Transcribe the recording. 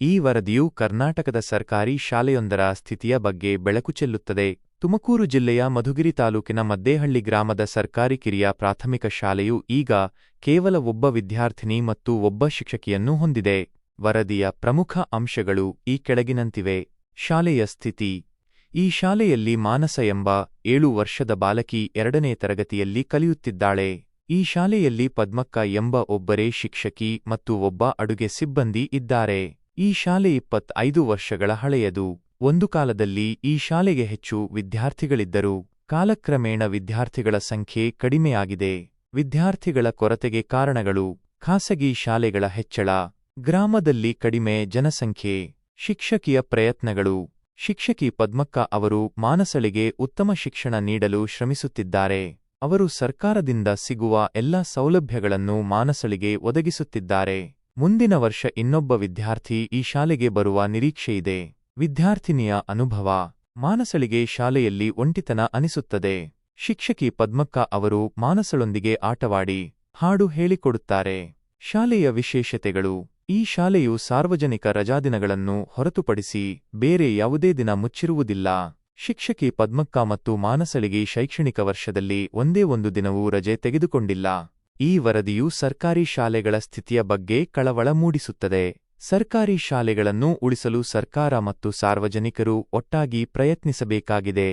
ಈ ವರದಿಯು ಕರ್ನಾಟಕದ ಸರ್ಕಾರಿ ಶಾಲೆಯೊಂದರ ಸ್ಥಿತಿಯ ಬಗ್ಗೆ ಬೆಳಕು ಚೆಲ್ಲುತ್ತದೆ. ತುಮಕೂರು ಜಿಲ್ಲೆಯ ಮಧುಗಿರಿ ತಾಲೂಕಿನ ಮದ್ದೇಹಳ್ಳಿ ಗ್ರಾಮದ ಸರ್ಕಾರಿ ಕಿರಿಯ ಪ್ರಾಥಮಿಕ ಶಾಲೆಯು ಈಗ ಕೇವಲ ಒಬ್ಬ ವಿದ್ಯಾರ್ಥಿನಿ ಮತ್ತು ಒಬ್ಬ ಶಿಕ್ಷಕಿಯನ್ನು ಹೊಂದಿದೆ. ವರದಿಯ ಪ್ರಮುಖ ಅಂಶಗಳು ಈ ಕೆಳಗಿನಂತಿವೆ. ಶಾಲೆಯ ಸ್ಥಿತಿ. ಈ ಶಾಲೆಯಲ್ಲಿ ಮಾನಸ ಎಂಬ ಏಳು ವರ್ಷದ ಬಾಲಕಿ ಎರಡನೇ ತರಗತಿಯಲ್ಲಿ ಕಲಿಯುತ್ತಿದ್ದಾಳೆ. ಈ ಶಾಲೆಯಲ್ಲಿ ಪದ್ಮಕ್ಕ ಎಂಬ ಒಬ್ಬರೇ ಶಿಕ್ಷಕಿ ಮತ್ತು ಒಬ್ಬ ಅಡುಗೆ ಸಿಬ್ಬಂದಿ ಇದ್ದಾರೆ. ಈ ಶಾಲೆ ಇಪ್ಪತ್ತೈದು ವರ್ಷಗಳ ಹಳೆಯದು. ಒಂದು ಕಾಲದಲ್ಲಿ ಈ ಶಾಲೆಗೆ ಹೆಚ್ಚು ವಿದ್ಯಾರ್ಥಿಗಳಿದ್ದರು. ಕಾಲಕ್ರಮೇಣ ವಿದ್ಯಾರ್ಥಿಗಳ ಸಂಖ್ಯೆ ಕಡಿಮೆಯಾಗಿದೆ. ವಿದ್ಯಾರ್ಥಿಗಳ ಕೊರತೆಗೆ ಕಾರಣಗಳು ಖಾಸಗಿ ಶಾಲೆಗಳ ಹೆಚ್ಚಳ, ಗ್ರಾಮದಲ್ಲಿ ಕಡಿಮೆ ಜನಸಂಖ್ಯೆ, ಶಿಕ್ಷಕಿಯ ಪ್ರಯತ್ನಗಳು. ಶಿಕ್ಷಕಿ ಪದ್ಮಕ್ಕ ಅವರು ಮಾನಸಳಿಗೆ ಉತ್ತಮ ಶಿಕ್ಷಣ ನೀಡಲು ಶ್ರಮಿಸುತ್ತಿದ್ದಾರೆ. ಅವರು ಸರ್ಕಾರದಿಂದ ಸಿಗುವ ಎಲ್ಲ ಸೌಲಭ್ಯಗಳನ್ನು ಮಾನಸಳಿಗೆ ಒದಗಿಸುತ್ತಿದ್ದಾರೆ. ಮುಂದಿನ ವರ್ಷ ಇನ್ನೊಬ್ಬ ವಿದ್ಯಾರ್ಥಿ ಈ ಶಾಲೆಗೆ ಬರುವ ನಿರೀಕ್ಷೆಯಿದೆ ವಿದ್ಯಾರ್ಥಿನಿಯ ಅನುಭವ. ಮಾನಸಳಿಗೆ ಶಾಲೆಯಲ್ಲಿ ಒಂಟಿತನ ಅನಿಸುತ್ತದೆ. ಶಿಕ್ಷಕಿ ಪದ್ಮಕ್ಕ ಅವರು ಮಾನಸಳೊಂದಿಗೆ ಆಟವಾಡಿ ಹಾಡು ಹೇಳಿಕೊಡುತ್ತಾರೆ. ಶಾಲೆಯ ವಿಶೇಷತೆಗಳು. ಈ ಶಾಲೆಯು ಸಾರ್ವಜನಿಕ ರಜಾದಿನಗಳನ್ನು ಹೊರತುಪಡಿಸಿ ಬೇರೆ ಯಾವುದೇ ದಿನ ಮುಚ್ಚಿರುವುದಿಲ್ಲ. ಶಿಕ್ಷಕಿ ಪದ್ಮಕ್ಕ ಮತ್ತು ಮಾನಸಳಿಗೆ ಶೈಕ್ಷಣಿಕ ವರ್ಷದಲ್ಲಿ ಒಂದೇ ಒಂದು ದಿನವೂ ರಜೆ ತೆಗೆದುಕೊಂಡಿಲ್ಲ. ಈ ವರದಿಯು ಸರ್ಕಾರಿ ಶಾಲೆಗಳ ಸ್ಥಿತಿಯ ಬಗ್ಗೆ ಕಳವಳ ಮೂಡಿಸುತ್ತದೆ. ಸರ್ಕಾರಿ ಶಾಲೆಗಳನ್ನು ಉಳಿಸಲು ಸರ್ಕಾರ ಮತ್ತು ಸಾರ್ವಜನಿಕರು ಒಟ್ಟಾಗಿ ಪ್ರಯತ್ನಿಸಬೇಕಾಗಿದೆ.